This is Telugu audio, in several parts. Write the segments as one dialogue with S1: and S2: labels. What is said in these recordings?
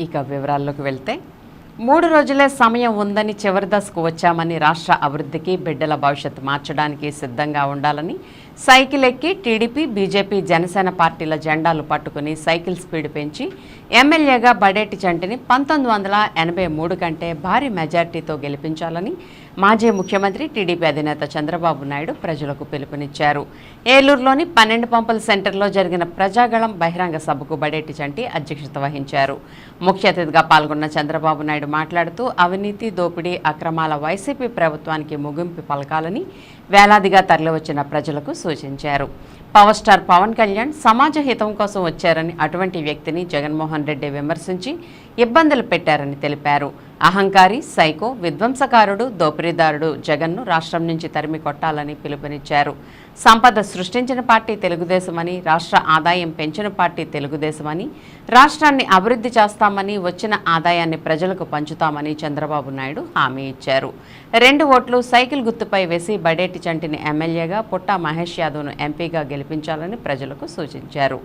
S1: ఇక వివరాల్లోకి వెళ్తే మూడు రోజులే సమయం ఉందని చివరి దశకు వచ్చామని రాష్ట్ర అభివృద్ధికి బిడ్డల భవిష్యత్తు మార్చడానికి సిద్ధంగా ఉండాలని సైకిల్ ఎక్కి టీడీపీ బీజేపీ జనసేన పార్టీల జెండాలు పట్టుకుని సైకిల్ స్పీడ్ పెంచి ఎమ్మెల్యేగా బడేటి చంటిని పంతొమ్మిది వందల ఎనభై మూడు కంటే భారీ మెజార్టీతో గెలిపించాలని మాజీ ముఖ్యమంత్రి టీడీపీ అధినేత చంద్రబాబు నాయుడు ప్రజలకు పిలుపునిచ్చారు. ఏలూరులోని పన్నెండు పంపుల సెంటర్లో జరిగిన ప్రజాగళం బహిరంగ సభకు బడేటి చంటి అధ్యక్షత వహించారు. ముఖ్య అతిథిగా పాల్గొన్న చంద్రబాబు నాయుడు మాట్లాడుతూ అవినీతి దోపిడీ అక్రమాల వైసీపీ ప్రభుత్వానికి ముగింపు పలకాలని వేలాదిగా తరలివచ్చిన ప్రజలకు సూచించారు. పవర్ స్టార్ పవన్ కళ్యాణ్ సమాజ హితం కోసం వచ్చారని అటువంటి వ్యక్తిని జగన్మోహన్ రెడ్డి విమర్శించి ఇబ్బందులు పెట్టారని తెలిపారు. అహంకారి సైకో విధ్వంసకారుడు దోపిడీదారుడు జగన్ను రాష్ట్రం నుంచి తరిమి కొట్టాలని పిలుపునిచ్చారు. సంపద సృష్టించిన పార్టీ తెలుగుదేశమని రాష్ట్ర ఆదాయం పెంచిన పార్టీ తెలుగుదేశమని రాష్ట్రాన్ని అభివృద్ధి చేస్తామని వచ్చిన ఆదాయాన్ని ప్రజలకు పంచుతామని చంద్రబాబు నాయుడు హామీ ఇచ్చారు. రెండు ఓట్లు సైకిల్ గుర్తుపై వేసి బడేటి చంటిని ఎమ్మెల్యేగా పుట్టా మహేష్ యాదవ్ను ఎంపీగా గెలిపించాలని ప్రజలకు సూచించారు.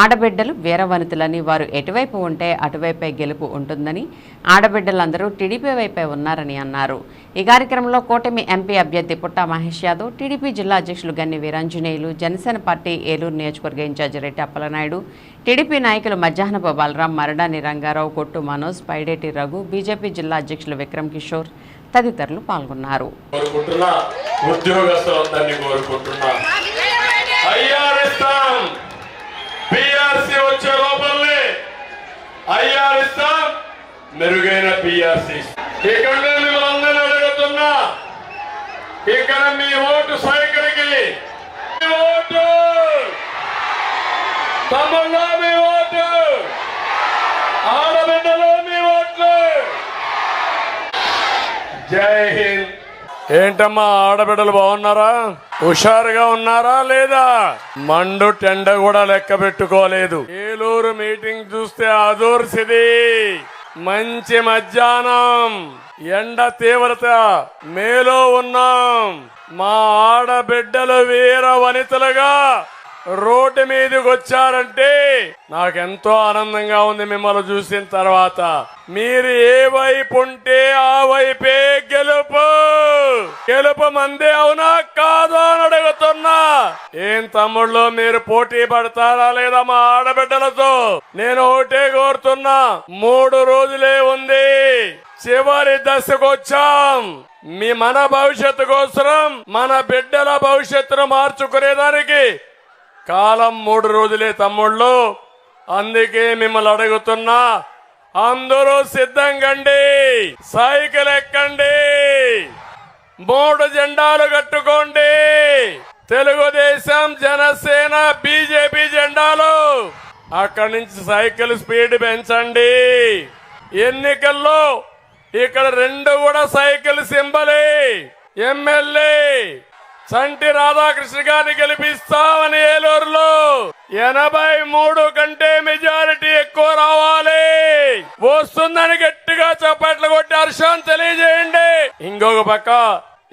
S1: ఆడబిడ్డలు వీరవనితులని వారు ఎటువైపు ఉంటే అటువైపే గెలుపు ఉంటుందని ఆడబిడ్డలందరూ టీడీపీ వైపే ఉన్నారని అన్నారు. ఈ కార్యక్రమంలో కూటమి ఎంపీ అభ్యర్థి పుట్టా మహేష్ యాదవ్ టీడీపీ జిల్లా అధ్యక్షులు గన్ని వీరాంజనేయులు జనసేన పార్టీ ఏలూరు నియోజకవర్గ ఇన్ఛార్జి రెడ్డి అప్పలనాయుడు టీడీపీ నాయకులు మధ్యాహ్నపు బలరాం మరడాని రంగారావు కొట్టు మనోజ్ పైడేటి రఘు బీజేపీ జిల్లా అధ్యక్షులు విక్రమ్ కిషోర్ తదితరులు పాల్గొన్నారు.
S2: కోరుకుంటున్నా ఉద్యోగస్తులందరినీ కోరుకుంటున్నా. ఐఆర్ ఇస్తాం మెరుగైన పిఆర్సీ ఇక్కడ నేను మిమ్మల్ని అందరినీ అడుగుతున్నా ఇక్కడ మీ ఓటు సైకిల్కి ఓటు! తమ్ముళ్ళ మీ ఓటు! ఆడబిడ్డలో మీ ఓట్లు! జై హింద్! ఏంటమ్మా ఆడబిడ్డలు బాగున్నారా? హుషారుగా ఉన్నారా లేదా? మండు టెండ కూడా లెక్క పెట్టుకోలేదు. ఏలూరు మీటింగ్ చూస్తే అదూర్సిది. మంచి మధ్యాహ్నం. ఎండ తీవ్రత. మేలో ఉన్నాం. మా ఆడబిడ్డలు వీర వనితలుగా రోడ్డు మీదకి వచ్చారంటే నాకెంతో ఆనందంగా ఉంది మిమ్మల్ని చూసిన తర్వాత. మీరు ఏ వైపు ఉంటే ఆ వైపే గెలుపు. గెలుపు మందే అవునా? కాదు అని అడుగుతున్నా. ఏం తమ్ముళ్ళు మీరు పోటీ పడతారా లేదా మా ఆడబిడ్డలతో? నేను ఒకటే కోరుతున్నా. మూడు రోజులే ఉంది. చివరి దశకు వచ్చాం. మీ మన భవిష్యత్తు కోసం మన బిడ్డల భవిష్యత్తును మార్చుకునేదానికి కాలం మూడు రోజులే తమ్ముళ్ళు. అందుకే మిమ్మల్ని అడుగుతున్నా. అందరూ సిద్ధంగండి సైకిల్ ఎక్కండి. మూడు జెండాలు కట్టుకోండి. తెలుగుదేశం జనసేన బీజేపీ జెండాలు. అక్కడి నుంచి సైకిల్ స్పీడ్ పెంచండి. ఎన్నికల్లో ఇక్కడ రెండు కూడా సైకిల్ సింబలే. ఎమ్మెల్యే సంటి రాధాకృష్ణ గారిని గెలిపిస్తామని ఏలూరులో. ఎనభై మూడు కంటే మెజారిటీ ఎక్కువ రావాలి. వస్తుందని గట్టిగా చప్పట్లు కొట్టి హర్షం తెలియజేయండి. ఇంకొక పక్క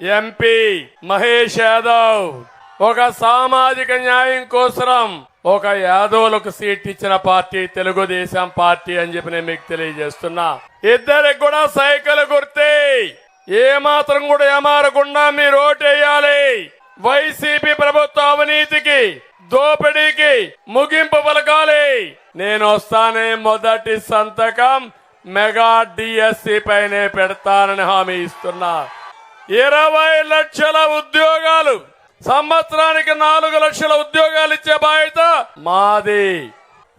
S2: ఎంపీ మహేష్ యాదవ్. ఒక సామాజిక న్యాయం కోసం ఒక యాదవులకు సీట్ ఇచ్చిన పార్టీ తెలుగుదేశం పార్టీ అని చెప్పి నేను మీకు తెలియజేస్తున్నా. ఇద్దరికి కూడా సైకిల్ గుర్తే. ఏ మాత్రం కూడా ఏమారకుండా మీరు ఓటేయాలి. వైసీపీ ప్రభుత్వ అవినీతికి దోపిడీకి ముగింపు పలకాలి. నేను వస్తానే మొదటి సంతకం మెగా డిఎస్సి పైనే పెడతానని హామీ ఇస్తున్నా. ఇరవై లక్షల ఉద్యోగాలు సంవత్సరానికి నాలుగు లక్షల ఉద్యోగాలు ఇచ్చే బాధ్యత మాది.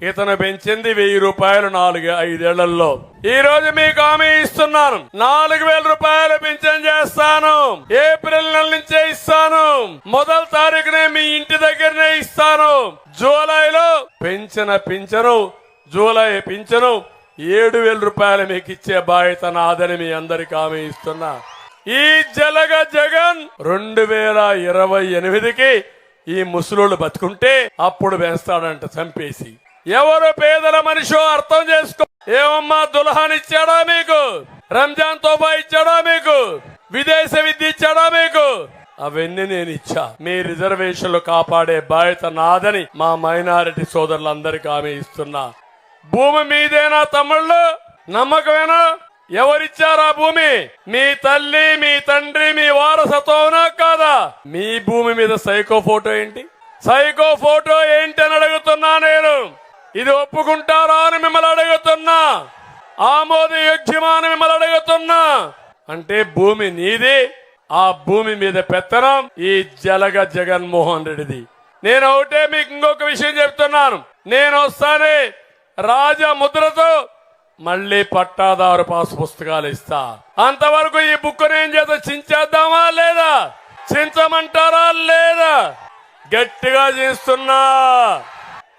S2: ఇతను పెంచింది వెయ్యి రూపాయలు నాలుగు ఐదేళ్ళలో. ఈ రోజు మీకు హామీ ఇస్తున్నాను. నాలుగు వేల రూపాయలు పింఛన్ చేస్తాను. ఏప్రిల్ నెల నుంచే ఇస్తాను. మొదటి తారీఖునే మీ ఇంటి దగ్గరనే ఇస్తాను. జూలైలో పెంచిన పింఛను జూలై పింఛను ఏడు వేల రూపాయలు మీకు ఇచ్చే బాధ్యత నాదని మీ అందరికి హామీ ఇస్తున్నా. ఈ జలగ జగన్ రెండు వేల ఇరవై ఎనిమిదికి ఈ ముసలోళ్ళు బతుకుంటే అప్పుడు పెంచుతాడంట చంపేసి. ఎవరు పేదల మనిషో అర్థం చేసుకో ఏమమ్మా దుల్హాన్ ఇచ్చాడా మీకు? రంజాన్ తోబా ఇచ్చాడా మీకు? విదేశ విద్య ఇచ్చాడా మీకు? అవన్నీ నేను ఇచ్చా. మీ రిజర్వేషన్లు కాపాడే బాధ్యత నాదని మా మైనారిటీ సోదరులందరికీ ఆమె ఇస్తున్నా. భూమి మీదేనా తమ్ముళ్ళు? నమ్మకమేనా? ఎవరిచ్చారా భూమి? మీ తల్లి మీ తండ్రి మీ వారసత్వనా కాదా? మీ భూమి మీద సైకో ఫోటో ఏంటి? సైకో ఫోటో ఏంటి అని అడుగుతున్నా నేను. ఇది ఒప్పుకుంటారా అని మిమ్మల్ని అడుగుతున్నా. ఆమోదయోగ్యమా అని మిమ్మల్ని అడుగుతున్నా. అంటే భూమి నీది ఆ భూమి మీద పెత్తనం ఈ జలగ జగన్మోహన్ రెడ్డిది. నేను ఒకటే మీకు ఇంకొక విషయం చెప్తున్నాను. నేను వస్తానే రాజముద్రతో మళ్ళీ పట్టాదారు పాస్ పుస్తకాలు ఇస్తా. అంతవరకు ఈ బుక్ ఏం చేత చించేద్దామా లేదా? చించమంటారా లేదా? గట్టిగా చేస్తున్నా.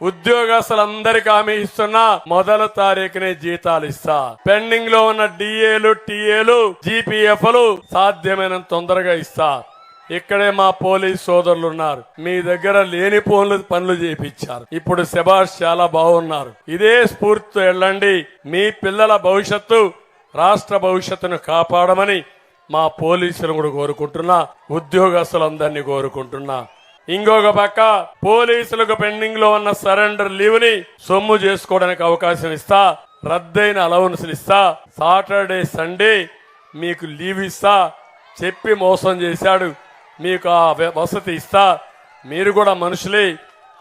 S2: ఉద్యోగస్తులందరికీ హామీ ఇస్తున్నా. మొదల తారీఖునే జీతాలు ఇస్తా. పెండింగ్లో ఉన్న డిఏలు టీఏలు జీపీఎఫ్లు సాధ్యమైనంత తొందరగా ఇస్తా. ఇక్కడే మా పోలీస్ సోదరులు ఉన్నారు మీ దగ్గర లేని పనులు పనులు చేయించారు ఇప్పుడు శభాష్ చాలా బాగున్నారు. ఇదే స్ఫూర్తితో వెళ్ళండి. మీ పిల్లల భవిష్యత్తు రాష్ట్ర భవిష్యత్తును కాపాడమని మా పోలీసులు కూడా కోరుకుంటున్నా. ఉద్యోగస్తులందరినీ కోరుకుంటున్నా. ఇంకొక పక్క పోలీసులకు పెండింగ్లో ఉన్న సరెండర్ లీవ్ని సొమ్ము చేసుకోవడానికి అవకాశం ఇస్తా. రద్దయిన అలవన్సులు ఇస్తా. సాటర్డే సండే మీకు లీవ్ ఇస్తా. చెప్పి మోసం చేశాడు. మీకు ఆ వ్య- వసతి ఇస్తా. మీరు కూడా మనుషులే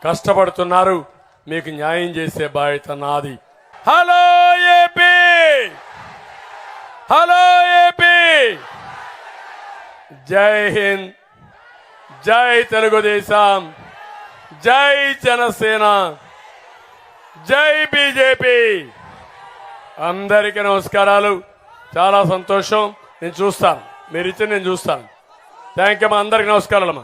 S2: కష్టపడుతున్నారు. మీకు న్యాయం చేసే బాధ్యత నాది. Hello AP! Hello AP! జై హింద్. జై తెలుగుదేశం. జై జనసేన. జై బీజేపీ. అందరికీ నమస్కారాలు. చాలా సంతోషం. నేను చూస్తాను. మీరు ఇచ్చి నేను చూస్తాను. థ్యాంక్ యూ అమ్మా అందరికి నమస్కారాలమ్మా